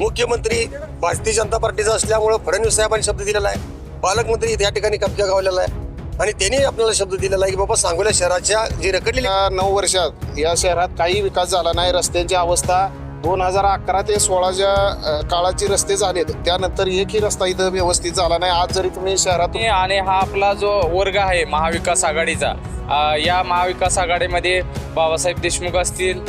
मुख्यमंत्री भारतीय जनता पार्टीचा असल्यामुळं फडणवीस साहेबांनी शब्द दिलेला आहे. पालकमंत्री त्या ठिकाणी कब्जा गावलेला आहे. आणि त्यांनी आपल्याला शब्द दिलेला आहे की बाबा सांगोला शहराच्या जी रखडलेली गेल्या नऊ वर्षात या शहरात काही विकास झाला नाही. रस्त्यांची अवस्था दोन हजार अकरा ते सोळाच्या काळाचे रस्ते झालेत त्यानंतर एकही रस्ता इथं व्यवस्थित झाला नाही. आज जरी तुम्ही शहरातून आणि हा आपला जो वर्ग आहे महाविकास आघाडीचा या महाविकास आघाडीमध्ये बाबासाहेब देशमुख असतील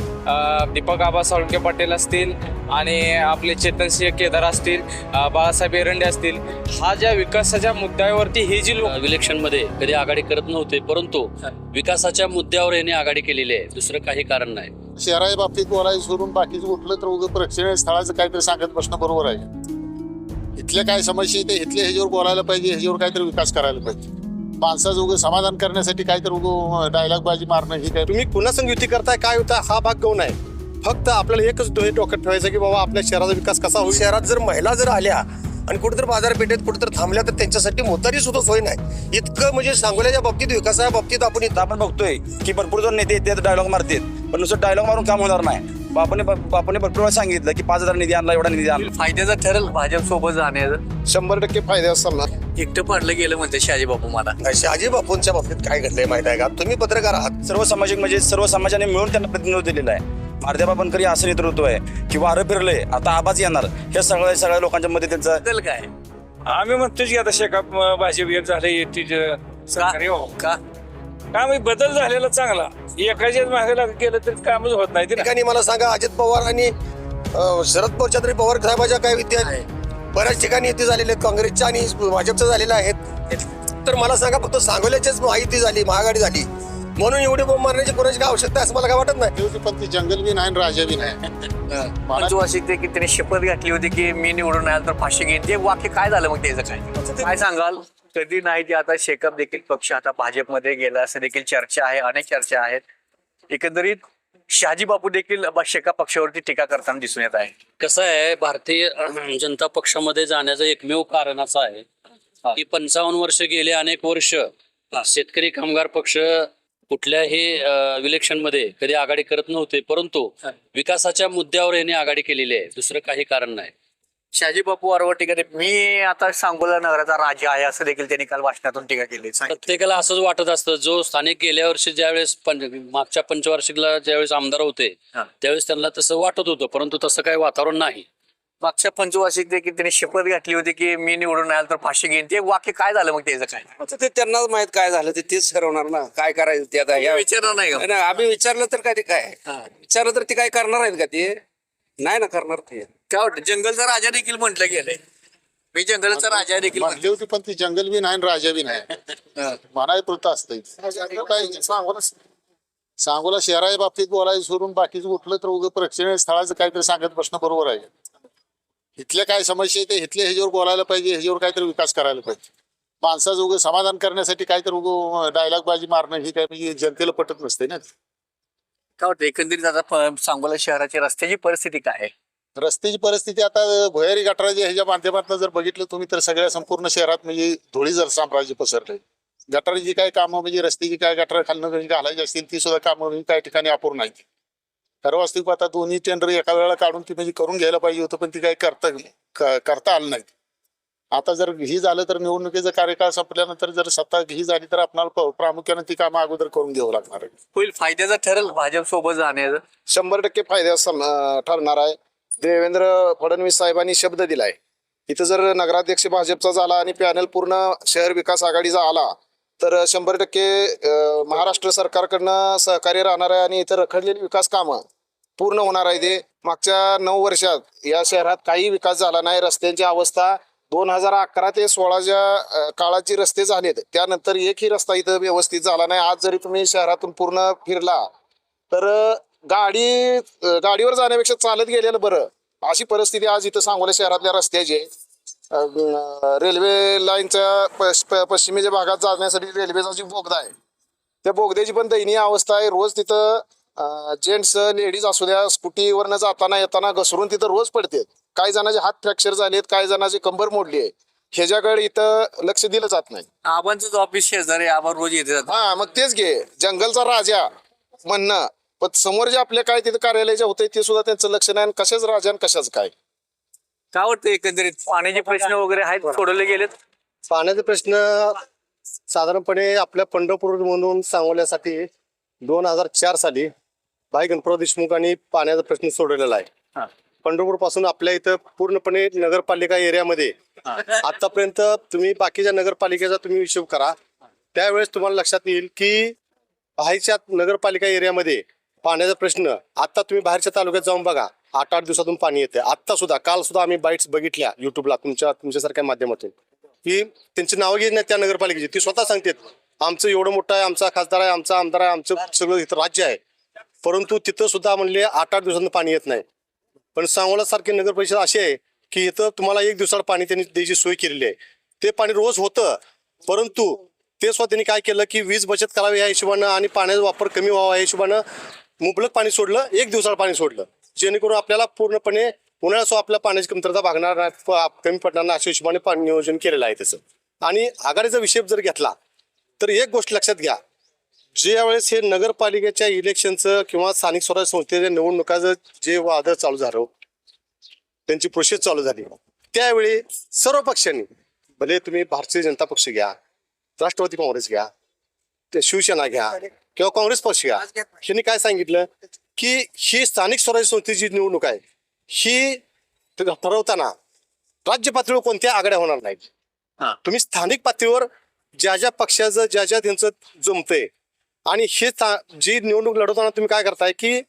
दीपक आबा साळुंके पाटील असतील आणि आपले चेतनसिंह केदार असतील बाळासाहेब एरंडे असतील हा ज्या विकासाच्या मुद्द्यावरती ही जी लोक इलेक्शनमध्ये कधी आघाडी करत नव्हते परंतु विकासाच्या मुद्द्यावर यांनी आघाडी केलेली आहे. दुसरं काही कारण नाही. शहराच्या बाबतीत बोलायचं सोडून बाकीचं कुठलं तर उगं प्रेक्षणीय स्थळाचं काहीतरी सांगत बसणं बरोबर आहे. इथल्या काय समस्या ते इथल्या ह्याच्यावर बोलायला पाहिजे ह्याच्यावर काहीतरी विकास करायला पाहिजे. माणसाचं उगं समाधान करण्यासाठी काहीतरी उगं डायलॉग बाजी मारणं ही काय तुम्ही पुन्हा संग युती करताय काय होता? हा भाग गौण आहे? फक्त आपल्याला एकच डोळे डोक्यात ठेवायचं की बाबा आपल्या शहराचा विकास कसा होईल? शहरात जर महिला जर आल्या आणि कुठेतरी बाजारपेठेत कुठेतरी थांबल्या तर त्यांच्यासाठी मोतारी सुद्धा सोय नाही. इतकं म्हणजे सांगोल्याच्या बाबतीत विकासाच्या बाबतीत आपण इथं आपण बघतोय की भरपूर जण नेते येतात डायलॉग मारतात. पण नुसतं डायलॉग मारून काम होणार नाही. बापाने बापाने भरपूर वेळा सांगितलं की पाच हजार निधी आणला एवढा निधी आणला. फायद्याचं ठरेल भाजप सोबत जाण्याचं. शंभर टक्के फायदे असतात एकटं पडलं गेलं म्हणते शहाजी बापू मला. शहाजी बापूंच्या बाबतीत काय घडलंय माहीत आहे का? तुम्ही पत्रकार आहात. सर्व सामाजिक म्हणजे सर्व समाजाने मिळून त्यांना प्रतिनिधित्व दिलेलं आहे. भारतीय बाबांकरी असं नेतृत्व आहे की वारं फिरले आता आबाच येणार. हे सगळ्या सगळ्या लोकांच्या मध्ये त्यांचं बदल काय? आम्ही म्हणतोच की आता शेका भाजप झाले. का? काम हे. बदल झालेला चांगला. एकाच्याच मागे लागत गेलं तर कामच होत नाही ते ना. ठिकाणी मला सांगा अजित पवार आणि अं, शरद पवारच्या तरी पवार साहेबाच्या काय विद्या बऱ्याच ठिकाणी युती झालेल्या आहेत काँग्रेसच्या आणि भाजपच्या झालेल्या आहेत. तर मला सांगा फक्त सांगोल्याचीच माहिती झाली महागाडी झाली. म्हणून एवढी बोंब मारण्याची कोणाची काय आवश्यकता आहे असं मला काय वाटत नाही? पण ती जंगल बी नाही आणि राजा बी नाही. पंचवार्षिक ते की त्याने शपथ घातली होती की मी निवडून आलो तर फाशी घेईन. ते वाक्य काय झालं मग त्याचं काय? काय सांगाल? कधी नाही ते आता शेकअप देखील पक्ष आता भाजपमध्ये गेला असं देखील चर्चा आहे अनेक चर्चा आहेत. एकंदरीत शहाजी बापू देखील शेका पक्षावरती टीका करताना दिसून येत आहे. कसं आहे भारतीय जनता पक्षामध्ये जाण्याचं एकमेव कारण असं आहे की पंचावन्न वर्ष गेले अनेक वर्ष शेतकरी कामगार पक्ष कुठल्याही इलेक्शनमध्ये कधी आघाडी करत नव्हते परंतु विकासाच्या मुद्द्यावर यांनी आघाडी केलेली आहे. दुसरं काही कारण नाही. शहाजी बापू अरवर टीका ते- मी आता सांगोला नगराचा राजा आहे असं देखील त्यांनी काल भाषणातून टीका केली सांगितलं. प्रत्येकाला असंच वाटत असतं जो स्थानिक गेल्या वर्षी ज्यावेळेस मागच्या पंचवार्षिकला ज्यावेळेस आमदार होते हा. त्यावेळेस त्यांना तसं वाटत होतं परंतु तसं काही वातावरण नाही. मागच्या पंचवार्षिक देखील त्यांनी शपथ घातली होती की मी निवडून आलो तर फाशी घेईन. ते वाक्य काय झालं मग त्याचं काय? आता ते त्यांनाच माहीत काय झालं ते तेच ठरवणार ना काय करायचं ते आता या विचारणार नाही का? नाही, आम्ही विचारलं तर काय ते काय? विचारलं तर ते काय करणार आहेत का ते? नाही ना करणार ते. काय वाटतं? जंगलचा राजा देखील म्हटलं गेलंय. मी जंगलचा राजा देखील म्हणली होती पण ती जंगल बी नाही आणि राजा बी नाही. म्हणाय पुरतं असतं. काय सांगोला सांगोला शहराच्या बाबतीत बोलायचं सोडून बाकीचं कुठलं तर उगं प्रेक्षणीय स्थळाचं काहीतरी सांगत बसणं बरोबर आहे. इथल्या काय समस्या ते इथल्या ह्याच्यावर बोलायला पाहिजे ह्याच्यावर काहीतरी विकास करायला पाहिजे. माणसाचं उगं समाधान करण्यासाठी काहीतरी उगं डायलॉग बाजी मारणं ही काय म्हणजे जनतेला पटत नसते ना. काय वाटतं एकंदरीत आता प- सांगोला शहराची रस्त्याची परिस्थिती काय आहे? रस्त्याची परिस्थिती आता भुयारी गटाराच्या ह्याच्या माध्यमातून जर बघितलं तुम्ही तर सगळ्या संपूर्ण शहरात म्हणजे धुळी जर साम्राज्य पसरलंय गटाराची काय कामं म्हणजे रस्त्याची काय गटार खालनं घरी घालायची असतील ती सुद्धा कामं म्हणजे काही ठिकाणी अपूर्ण आहेत खरं वास्तविक आता दोन्ही टेंडर एका वेळेला काढून ती म्हणजे करून घ्यायला पाहिजे होतं पण ती काही करता क- करता आलं नाही आता जर ही झालं तर निवडणुकीचा कार्यकाळ संपल्यानंतर जर सत्ता ही झाली तर आपल्याला प्रामुख्याने ती कामं अगोदर करून घ्यावं लागणार आहे. होईल फायद्याचं ठरेल भाजप सोबत जाण्याचं? शंभर टक्के फायदा ठरणार आहे. देवेंद्र फडणवीस साहेबांनी शब्द दिलाय. इथं जर नगराध्यक्ष भाजपचा झाला आणि पॅनल पूर्ण शहर विकास आघाडीचा आला तर शंभर टक्के महाराष्ट्र सरकारकडनं सहकार्य राहणार आहे आणि इथं रखडलेली विकास कामं पूर्ण होणार आहे ते मागच्या नऊ वर्षात या शहरात काही विकास झाला नाही. रस्त्यांची अवस्था दोन हजार अकरा ते सोळाच्या काळाची काळाचे रस्ते झालेत त्यानंतर एकही रस्ता इथं व्यवस्थित झाला नाही. आज जरी तुम्ही शहरातून पूर्ण फिरला तर गाडी अं, गाडीवर जाण्यापेक्षा चालत गेलेलं बरं. अशी परिस्थिती आज इथं सांगोला शहरातल्या रस्त्याची आहे. अं, रेल्वे लाईनच्या पश- प- पश्चिमेच्या भागात जाण्यासाठी रेल्वेचा जी बोगदा आहे त्या बोगद्याची पण दयनीय अवस्था आहे. रोज तिथं जेंट्स लेडीज असू द्या स्कूटीवरनं जाताना येताना घसरून तिथं रोज पडते काही जणांचे हात फ्रॅक्चर झालेत काही जणांची कंबर मोडली आहे. ह्याच्याकडे इथं लक्ष दिलं जात नाही. आबांचंच ऑफिस शेजारी आबा रोज येते जातात. हा मग तेच घे. जंगलचा राजा म्हणणं. पण समोर जे आपले काय तिथे कार्यालय जे होते ते सुद्धा त्यांचं लक्ष नाही आणि कशाच राजा आणि कशाच काय? काय वाटतं एकंदरीत? पाण्याचे प्रश्न वगैरे आहेत सोडवले गेलेत. पाण्याचे प्रश्न साधारणपणे आपल्या पंढरपूर म्हणून सांगवण्यासाठी दोन हजार चार साली भाई गणपतराव देशमुखांनी पाण्याचा प्रश्न सोडवलेला हा. आहे. पंढरपूरपासून आपल्या इथं पूर्णपणे नगरपालिका एरियामध्ये आतापर्यंत तुम्ही बाकीच्या नगरपालिकेचा तुम्ही हिशोब करा. त्यावेळेस तुम्हाला लक्षात येईल की बाहेरच्या नगरपालिका एरियामध्ये पाण्याचा प्रश्न. आता तुम्ही बाहेरच्या तालुक्यात जाऊन बघा. आठ आठ दिवसातून पाणी येते आता सुद्धा काल सुद्धा आम्ही बाईट्स बघितल्या युट्यूबला तुमच्या तुमच्यासारख्या माध्यमातून. की त्यांची नावं घेत नाही त्या नगरपालिकेची. ती स्वतः सांगतात आमचं एवढं मोठं आहे आमचा खासदार आहे आमचा आमदार आहे आमचं सगळं इथं राज्य आहे. परंतु तिथं सुद्धा म्हणले आठ आठ दिवसातून पाणी येत नाही. पण सांगोला सारखी नगर परिषद अशी आहे की इथं तुम्हाला एक दिवसाला पाणी त्यांनी द्यायची सोय केलेली आहे. ते पाणी रोज होतं परंतु ते स्वतः त्यांनी काय केलं की वीज बचत करावी या हिशोबानं आणि पाण्याचा वापर कमी व्हावा या हिशोबानं मुबलक पाणी सोडलं एक दिवसाला पाणी सोडलं. जेणेकरून आपल्याला पूर्णपणे उन्हाळ्यासो आपल्या पाण्याची कमतरता भागणार नाही प- कमी पडणार नाही अशा हिशोबाने पाणी नियोजन केलेलं आहे त्याचं. आणि आघाडीचा विषय जर घेतला तर एक गोष्ट लक्षात घ्या. ज्यावेळेस हे नगरपालिकेच्या इलेक्शनचं किंवा स्थानिक स्वराज्य संस्थेच्या निवडणुकाचं जे वादळ चालू झालं त्यांची प्रोसेस चालू झाली त्यावेळी सर्व पक्षांनी भले तुम्ही भारतीय जनता पक्ष घ्या राष्ट्रवादी काँग्रेस घ्या ते शिवसेना घ्या किंवा काँग्रेस पक्ष घ्या यांनी काय सांगितलं? की ही स्थानिक स्वराज्य संस्थेची निवडणूक आहे ही ठरवताना राज्य पातळीवर कोणत्या आघाड्या होणार नाहीत? हा. तुम्ही स्थानिक पातळीवर ज्या ज्या पक्षाचं ज्या ज्या त्यांचं जमतंय आणि हे जी निवडणूक लढवताना तुम्ही काय करताय की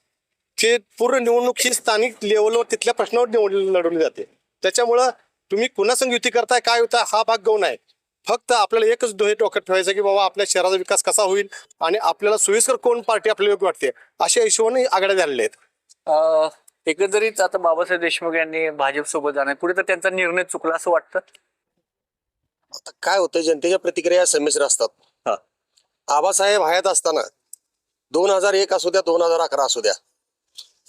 ते पूर्ण निवडणूक ही स्थानिक लेवलवर तिथल्या प्रश्नावर निवड लढवली जाते. त्याच्यामुळं तुम्ही कुणासंग युती करताय काय होता हा भाग गौण आहे. फक्त आपल्याला एकच डोळे डोक्यात ठेवायचं की बाबा आपल्या शहराचा विकास कसा होईल आणि आपल्याला सोयीस्कर कोण पार्टी आपल्याला योग्य वाटते अशा हिशोबाने आघाड्या झालेल्या आहेत. अं, एकंदरीत आता बाबासाहेब देशमुख यांनी भाजप सोबत जाणार कुठे तर त्यांचा निर्णय चुकला असं वाटतं? आता काय होतं जनतेच्या प्रतिक्रिया संमिश्र हा. असतात आबासाहेब हयात असताना दोन हजार एक असू द्या दोन हजार अकरा असू द्या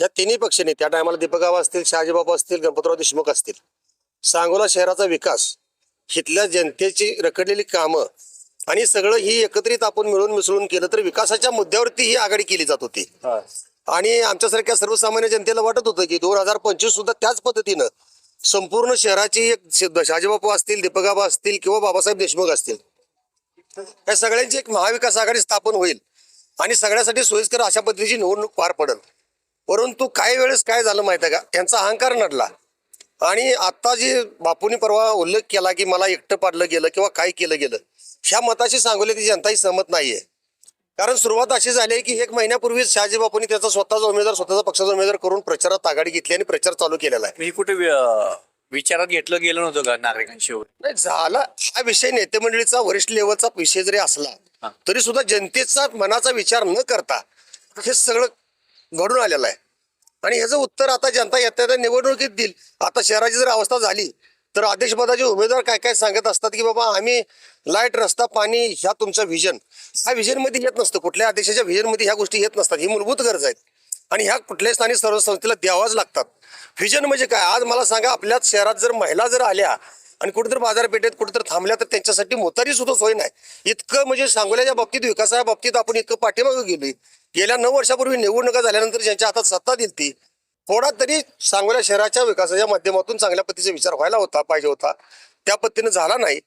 या तिन्ही पक्षांनी त्या टायमाला दीपक आबा असतील शहाजीबाबा असतील गणपतराव देशमुख असतील सांगोला शहराचा विकास इथल्या जनतेची रखडलेली कामं आणि सगळं ही एकत्रित आपण मिळून मिसळून केलं तर विकासाच्या मुद्द्यावरती ही आघाडी केली जात होती. आणि आमच्यासारख्या सर्वसामान्य जनतेला वाटत होतं की दोन हजार पंचवीस सुद्धा त्याच पद्धतीनं संपूर्ण शहराची एक श- शहाजीबापू असतील दीपकाबा असतील किंवा बाबासाहेब देशमुख असतील या सगळ्यांची एक महाविकास आघाडी स्थापन होईल आणि सगळ्यासाठी सोयीस्कर अशा पद्धतीची निवडणूक पार पडेल. परंतु काही वेळेस काय झालं माहिती आहे का? त्यांचा अहंकार नडला. आणि आता जी बापूंनी परवा उल्लेख केला की मला एकटं पाडलं गेलं किंवा काय केलं गेलं ह्या मताशी सांगोलीची जनताही सहमत नाहीये. कारण सुरुवात अशी झाली आहे की एक महिन्यापूर्वीच शहाजी बापूंनी त्याचा स्वतःचा उमेदवार स्वतःचा पक्षाचा उमेदवार करून प्रचारात आघाडी घेतली आणि प्रचार चालू केलेला आहे. मी कुठे विचारात घेतलं गेलं नव्हतं का नागरिकांशी? नाही झाला. हा विषय नेते मंडळीचा वरिष्ठ लेवलचा विषय जरी असला तरी सुद्धा जनतेचा मनाचा विचार न करता हे सगळं घडून आलेलं आहे. आणि ह्याचं उत्तर आता जनता येत्या त्या निवडणुकीत देईल. आता शहराची जर अवस्था झाली तर अध्यक्षपदाचे उमेदवार काय काय सांगत असतात की बाबा आम्ही लाइट रस्ता पाणी ह्या तुमचा व्हिजन हा व्हिजनमध्ये येत नसतं. कुठल्या अध्यक्षाच्या व्हिजनमध्ये ह्या गोष्टी येत नसतात. ही मूलभूत गरज आहेत. आणि ह्या कुठल्याही स्थानिक सर्व संस्थेला द्यावाच लागतात. व्हिजन म्हणजे काय? आज मला सांगा आपल्याच शहरात जर महिला जर आल्या आणि कुठेतरी बाजारपेठेत कुठेतरी थांबल्या तर त्यांच्यासाठी मोतारी सुद्धा सोय नाही. इतकं म्हणजे सांगोल्याच्या बाबतीत विकासाच्या बाबतीत आपण इतकं पाठीमागं गेलोय. गेल्या नऊ वर्षापूर्वी निवडणुका झाल्यानंतर ज्यांच्या हातात सत्ता दिली ती थोडा तरी सांगोल्या शहराच्या विकासाच्या माध्यमातून चांगल्या पद्धतीचा विचार व्हायला होता पाहिजे होता. त्या पद्धतीनं झाला नाही.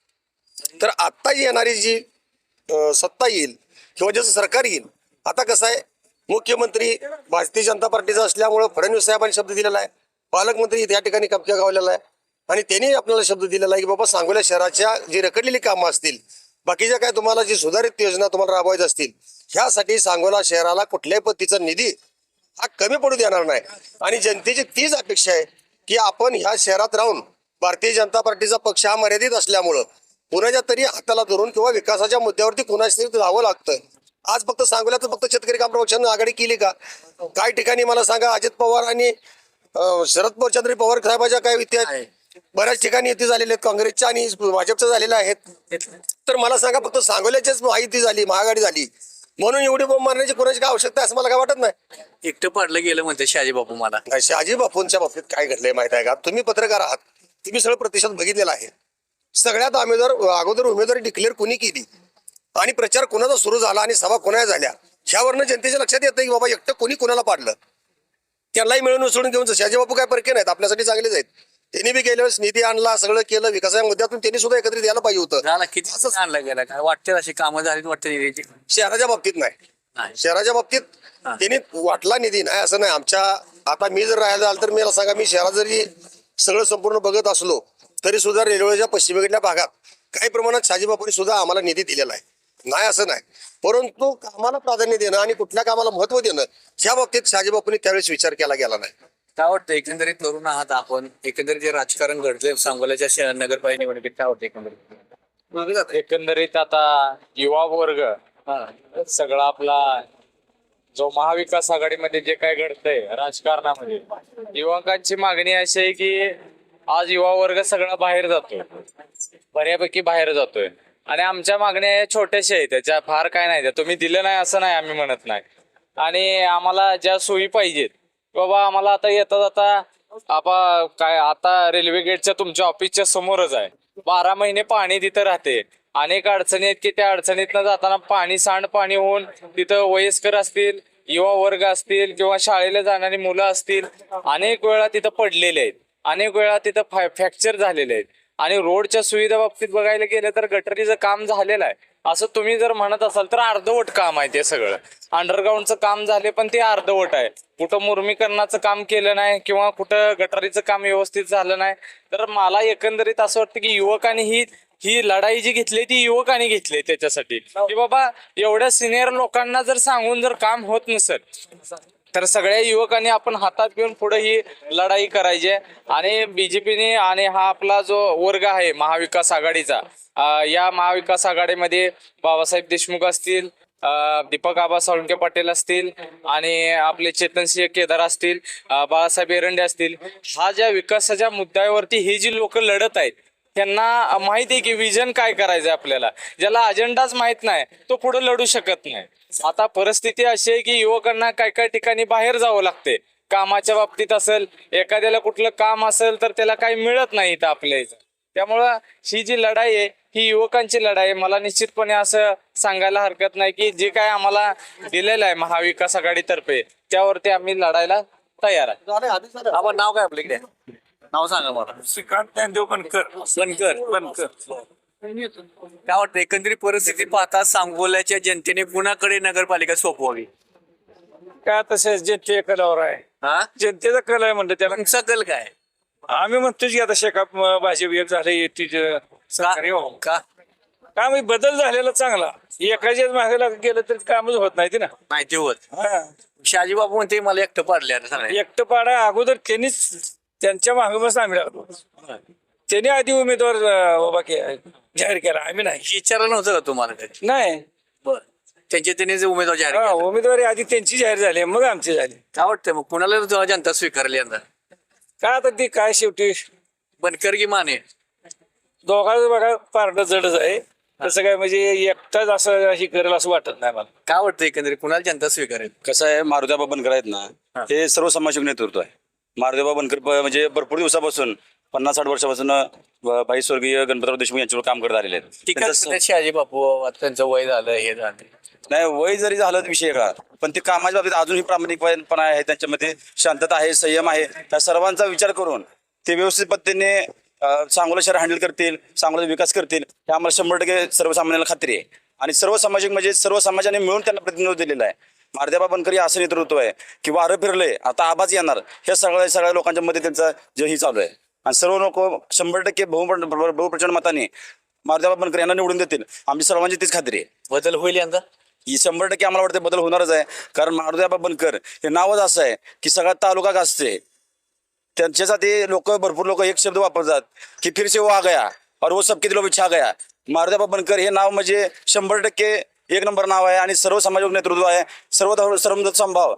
तर आत्ता येणारी जी सत्ता येईल किंवा ज्याचं सरकार येईल आता कसं आहे मुख्यमंत्री भारतीय जनता पार्टीचा असल्यामुळं फडणवीस साहेबांनी शब्द दिलेला आहे पालकमंत्री या ठिकाणी कपक्या गावलेला आहे आणि त्यांनी आपल्याला शब्द दिलेला आहे की बाबा सांगोल्या शहराच्या जी रखडलेली कामं असतील बाकीच्या काय तुम्हाला जी सुधारित योजना तुम्हाला राबवायच्या असतील ह्यासाठी सांगोला शहराला कुठल्याही पद्धतीचा निधी हा कमी पडू देणार नाही. आणि जनतेची तीच अपेक्षा आहे की आपण ह्या शहरात राहून भारतीय जनता पार्टीचा पक्ष हा मर्यादित असल्यामुळं कुणाच्या तरी हाताला धरून किंवा विकासाच्या मुद्द्यावरती कुणाच्या तरी जावं लागतं. आज फक्त सांगोल्यात फक्त शेतकरी काम पक्षानं आघाडी केली का? काही ठिकाणी मला सांगा अजित पवार आणि शरद पवार पवार साहेबाच्या काय इतिहास बऱ्याच ठिकाणी युती झालेले आहेत काँग्रेसच्या आणि भाजपच्या झालेल्या आहेत. तर मला सांगा फक्त सांगोल्याचीच माहिती झाली महाआघाडी झाली. म्हणून एवढी बोंब मारण्याची कोणाची काय आवश्यकता आहे असं मला काय वाटत नाही. एकटं पाडलं गेलं म्हणते शहाजी बापू मला. नाही, शहाजी बापूंच्या बाबतीत काय घडलंय माहीत आहे का? तुम्ही पत्रकार आहात. तुम्ही सगळं प्रतिशत बघितलेला आहे. सगळ्यात उमेदवार अगोदर उमेदवारी डिक्लेअर कुणी केली? आणि प्रचार कुणाचा सुरू झाला आणि सभा कोणाच्या झाल्या? ह्यावरनं जनतेच्या लक्षात येतं की बाबा एकटं कोणी कुणाला पाडलं? त्यांनाही मिळून मिसळून घेऊन शहाजी बापू काय परके नाहीत आपल्यासाठी चांगलेच आहेत. त्यांनी बी गेल्या वेळेस निधी आणला सगळं केलं विकासाच्या मुद्द्यातून त्यांनी सुद्धा एकत्रित यायला पाहिजे होतं. झाला किती आणलं गेलं? काय वाटते अशी कामं झाली वाटते निधीची? शहराच्या बाबतीत नाही. नाही. शहराच्या बाबतीत त्यांनी वाटला निधी नाही असं नाही. आमच्या आता मी जर राहायला झालं तर मला सांगा मी शहरात जरी सगळं संपूर्ण बघत असलो तरी सुद्धा रेल्वेच्या पश्चिमेकडल्या भागात काही प्रमाणात शाजीबापूंनी सुद्धा आम्हाला निधी दिलेला आहे. नाही असं नाही. परंतु कामाला प्राधान्य देणं आणि कुठल्या कामाला महत्त्व देणं ह्या बाबतीत शाजीबापूंनी त्यावेळेस विचार केला गेला नाही. काय वाटतं एकंदरीत तरुण आहात आपण? एकंदरीत जे राजकारण घडलंय सांगोल्याच्या शहर नगरपालिका निवडणुकीत काय वाटतं एकंदरीत? एकंदरीत आता युवा वर्ग सगळा आपला जो महाविकास आघाडीमध्ये जे काय घडतंय राजकारणामध्ये युवकांची मागणी अशी आहे की आज युवा वर्ग सगळा बाहेर जातोय. बऱ्यापैकी बाहेर जातोय. आणि आमच्या मागण्या या छोट्याशा आहेत त्याच्या फार काय नाही त्या तुम्ही दिलं नाही असं नाही आम्ही म्हणत नाही. आणि आम्हाला ज्या सोयी पाहिजेत बाबा आम्हाला आता येता जाता आपा काय आता रेल्वे गेटच्या तुमच्या ऑफिसच्या समोरच आहे. बारा महिने पाणी तिथं राहते. अनेक अडचणी आहेत की त्या अडचणीतनं जाताना पाणी सांड पाणी होऊन तिथं वयस्कर असतील युवा वर्ग असतील किंवा शाळेला जाणारी मुलं असतील अनेक वेळा तिथं पडलेले आहेत. अनेक वेळा तिथं फ्रॅक्चर झालेले आहेत. आणि रोडच्या सुविधा बाबतीत बघायला गेलं तर गटरीचं काम झालेलं आहे. असं तुम्ही जर म्हणत असाल तर अर्धवट काम आहे ते सगळं. अंडरग्राऊंडचं काम झाले पण ते अर्धवट आहे. कुठं मुर्मीकरणाचं काम केलं नाही किंवा कुठं गटारीचं काम व्यवस्थित झालं नाही तर मला एकंदरीत असं वाटतं की युवकांनी ही ही लढाई जी घेतली ती युवकांनी घेतली त्याच्यासाठी. की बाबा एवढ्या सिनियर लोकांना जर सांगून जर काम होत नसेल तर सगळ्या युवकांनी आपण हातात घेऊन पुढे ही लढाई करायची आहे. आणि बीजेपीने आणि हा आपला जो वर्ग आहे महाविकास आघाडीचा या महाविकास आघाडीमध्ये बाबासाहेब देशमुख असतील दीपक आबा साळुंके पाटील असतील आणि आपले चेतनसिंह केदार असतील बाळासाहेब एरंडे असतील हा ज्या विकासाच्या मुद्द्यावरती ही जी लोक लढत आहेत त्यांना माहिती आहे की विजन काय करायचं आपल्याला ज्याला अजेंडाच माहीत नाही तो पुढे लढू शकत नाही आता परिस्थिती अशी आहे की युवकांना काय काय ठिकाणी बाहेर जावं लागते. कामाच्या बाबतीत असेल एखाद्याला कुठलं काम असेल तर त्याला काही मिळत नाही इथं आपल्या इथं. त्यामुळं ही जी लढाई आहे ही युवकांची लढाई आहे. मला निश्चितपणे असं सांगायला हरकत नाही की जे काय आम्हाला दिलेलं आहे महाविकास आघाडीतर्फे त्यावरती आम्ही लढायला तयार आहे. आपण नाव काय आपल्याकडे नाव सांगा मला. श्रीकांत ज्ञानदेव बनकर. बनकर बनकर. काय वाटतं एकंदरीत परिस्थिती पाहता सांगोल्याच्या जनतेने कुणाकडे नगरपालिका सोपवावी? काय तसे जनते कलावर आहे. हा? जनतेचा कल आहे म्हणलं त्याला. तुमचा कल काय? आम्ही म्हणतोच की आता शेकाप भाजप एक झालं सहकार्य का व्हावं. का? काम हे बदल झालेला चांगला. एकाच्याच मागे लागून गेलं तर कामच होत नाही ते ना माहिती होत. हा. शहाजी बाबू म्हणते मला एकटं पाडले आता एकटं पाडा अगोदर त्यांनीच त्यांच्या मागे बस आम्ही लागलो. त्यांनी आधी उमेदवार अं, उभा के जाहीर केला. आम्ही नाही. विचारलं नव्हतं का तुम्हाला कधी? नाही. त्यांचे त्यांनी जे उमेदवार जाहीर हा, केले. उमेदवारी आधी त्यांची जाहीर झाली मग आमची झाली. काय वाटतं मग? कुणाला जनता स्वीकारली यंदा? काय आता ती काय शेवटी? बनकर की माने? दोघांचं बघा पारड जडच आहे. तसं काय म्हणजे एकटाच असं ही करेल असं वाटत नाही मला. काय वाटतं एकंदरीत? कुणाला जनता स्वीकारेल? कसं आहे मारुतीबा बनकर आहेत ना हे. सर्व समाजिक नेतृत्व आहे. मारुतीबा बनकर म्हणजे भरपूर दिवसापासून पन्नास साठ वर्षापासून अ, भाई स्वर्गीय गणपतराव देशमुख यांच्यावर काम करत आलेले आहेत. त्यांचं शहाजी बापू आता त्यांचं वय झालं हे झालं. नाही वय जरी झालं विषय का पण ते कामाच्या बाबतीत अजूनही प्रामाणिकपणा आहे त्यांच्यामध्ये शांतता आहे संयम आहे. त्या सर्वांचा विचार करून ते व्यवस्थित पद्धतीने अ, सांगोला शहर हँडल करतील सांगोला विकास करतील हे आम्हाला शंभर टक्के सर्वसामान्यांना खात्री आहे. आणि सर्व सामाजिक म्हणजे सर्व समाजाने मिळून त्यांना प्रतिनिधित्व दिलेलं आहे. मारदेबा बनकर असं नेतृत्व आहे की वारं फिरले आता आबाज येणार. हे सगळ्या सगळ्या लोकांच्या मध्ये त्यांचा जे ही चालू आहे. आणि सर्व लोक शंभर टक्के बहु बहुप्रचंड मताने मारदेबा बनकर यांना निवडून देतील. आमची सर्वांची तीच खात्री आहे. बदल होईल यंदा? ही शंभर टक्के आम्हाला वाटतं बदल होणारच आहे. कारण मारुतीबा बनकर हे नावच असं आहे की सगळा तालुका गाजते त्यांच्यासाठी लोक भरपूर लोक एक शब्द वापरतात की फिर से वो आ गया और वो सबके दिलों में छा गया. मारुतीबा बनकर हे नाव म्हणजे शंभर टक्के एक नंबर नाव आहे आणि सर्व समाजिक नेतृत्व आहे. सर्व सर्व संभाव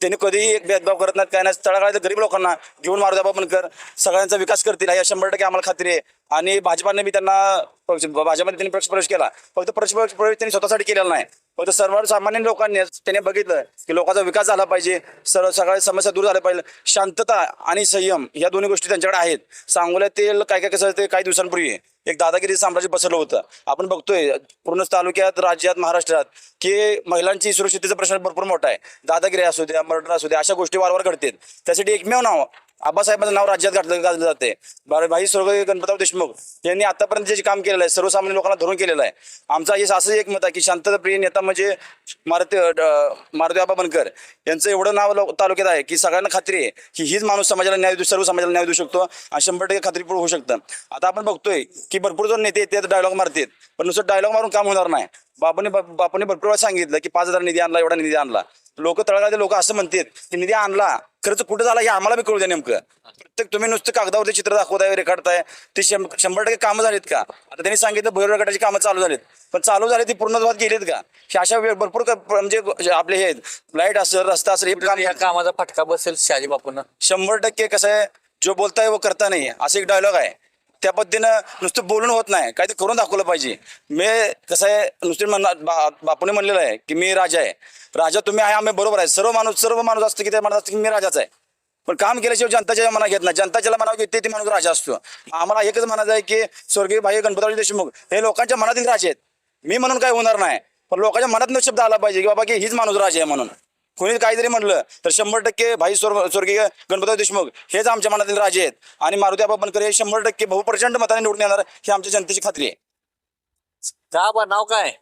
त्यांनी कधीही एक भेदभाव करत नाहीत काय नाही तळागाळातील गरीब लोकांना घेऊन वारदाबा पण कर सगळ्यांचा विकास करतील. या शंभर टक्के आम्हाला खात्री आहे. आणि भाजपाने मी त्यांना पक्ष- भाजपाने त्यांनी पक्ष प्रवेश केला. फक्त पक्ष प्रवेश त्यांनी स्वतःसाठी केलेला नाही. फक्त सर्वसामान्य लोकांनी त्यांनी बघितलं की लोकांचा विकास झाला पाहिजे. सर्व सगळ्या समस्या दूर झाल्या पाहिजे. शांतता आणि संयम या दोन्ही गोष्टी त्यांच्याकडे आहेत. सांगोल्यातील काय काय कसं ते काही दिवसांपूर्वी. एक दादागिरी साम्राज्य पसरलं होतं. आपण बघतोय पूर्ण तालुक्यात राज्यात महाराष्ट्रात की महिलांची सुरक्षितेचा प्रश्न भरपूर मोठा आहे. दादागिरी असू द्या मर्डर असू द्या अशा गोष्टी वारंवार घडतात. त्यासाठी एकमेव नाव आबासाहेबांचं नाव राज्यात घातलं गाजलं जाते. भाई स्वर्गीय गणपतराव देशमुख यांनी आतापर्यंत जे काम केलेलं आहे सर्वसामान्य लोकांना धरून केलेलं आहे. आमचा हे असं एक मत आहे की शांतताप्रिय नेता म्हणजे मारुती मारुती आबा बनकर. यांचं एवढं नाव तालुक्यात आहे की सगळ्यांना खात्री आहे की हीच माणूस समाजाला न्याय देऊ सर्व समाजाला न्याय देऊ शकतो आणि शंभर टक्के खात्रीपूर्ण होऊ शकतं. आता आपण बघतोय की भरपूर जण नेते येतात डायलॉग मारतात. पण नुसतं डायलॉग मारून काम होणार नाही. बापाने बापाने भरपूर वेळा सांगितलं की पाच हजार निधी आणला एवढा निधी आणला. लोक तळागाळचे लोक असं म्हणतात की निधी आणला खर्च कुठं झाला हे आम्हाला बी कळू द्या नेमकं. प्रत्येक तुम्ही नुसतं कागदावरती चित्र दाखवताय रेखाडताय ते शंभर टक्के कामं झालीत का? आता त्यांनी सांगितलं भैरव गटाची कामं चालू झालीत. पण चालू झाली ती पूर्णत्वात गेलीत का? हे अशा भरपूर म्हणजे आपले हे लाइट असेल रस्ता असेल हे काम या कामाचा फटका बसेल शहाजी बापूंना. शंभर टक्के कसं आहे जो बोलताय वो करता नाही असं एक डायलॉग आहे. त्या पद्धतीनं नुसतं बोलून होत नाही. काहीतरी करून दाखवलं पाहिजे. मी कसं आहे नुसते म्हणणार बा बापूने म्हणलेलं आहे की मी राजा आहे. राजा तुम्ही आहे आम्ही बरोबर आहे. सर्व माणूस सर्व माणूस असतं की ते म्हणत असतं की मी राजाच आहे. पण काम केल्याशिवाय जनताच्या मना घेत नाही. जनताच्या मनावर घेते ते माणूस राजा असतो. आम्हाला एकच म्हणायचं आहे की स्वर्गीय भाई गणपतराव देशमुख हे लोकांच्या मनातील राजे आहेत. मी म्हणून काय होणार नाही. पण लोकांच्या मनात शब्द आला पाहिजे की बाबा की हीच माणूस राजा आहे म्हणून. कोणी काहीतरी म्हणलं तर शंभर टक्के भाई स्वर्ग स्वर्गीय गणपतराव देशमुख हेच आमच्या मनातील राजे आहेत. आणि मारुती आबा बनकर हे शंभर टक्के बहुप्रचंड मताने निवडून येणार ही आमच्या जनतेची खात्री आहे. का बा नाव काय?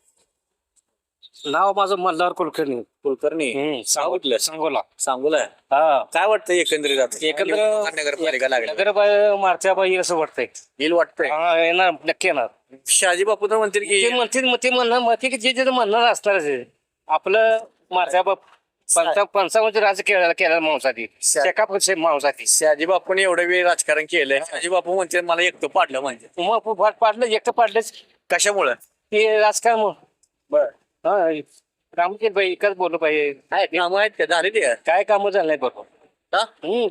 नाव माझं मल्हार कुलकर्णी. कुलकर्णी. सांगितलं. सांगोला. सांगूला. हा. काय वाटतं एकंदरीत आता? एकंदर- नगरपालिका लागली. नगर मारच्या बाई असं वाटतंय. येईल वाटतंय. हा, येणार. नक्की येणार. शहाजी बापू तर म्हणतील ते की म्हणतील ते म्हणणार म्हणते की जे जे म्हणणार असणारच आहे. आपलं मारच्या पंचावन्न राज्य केलेला केलेला माणसाची शेका पक्ष माणसाची शहाजी बापूने एवढं वेळ राजकारण केलंय. शहाजी बापू म्हणते मला एकटं पाडलं म्हणजे मग भाट पाडलं एकटं पाडलंच. कशामुळं? ते राजकारण मग. बर. हा रामकीर बाई एकच बोललो पाहिजे कामं आहेत का? झाले ते काय कामं झालं नाही हा? हम्म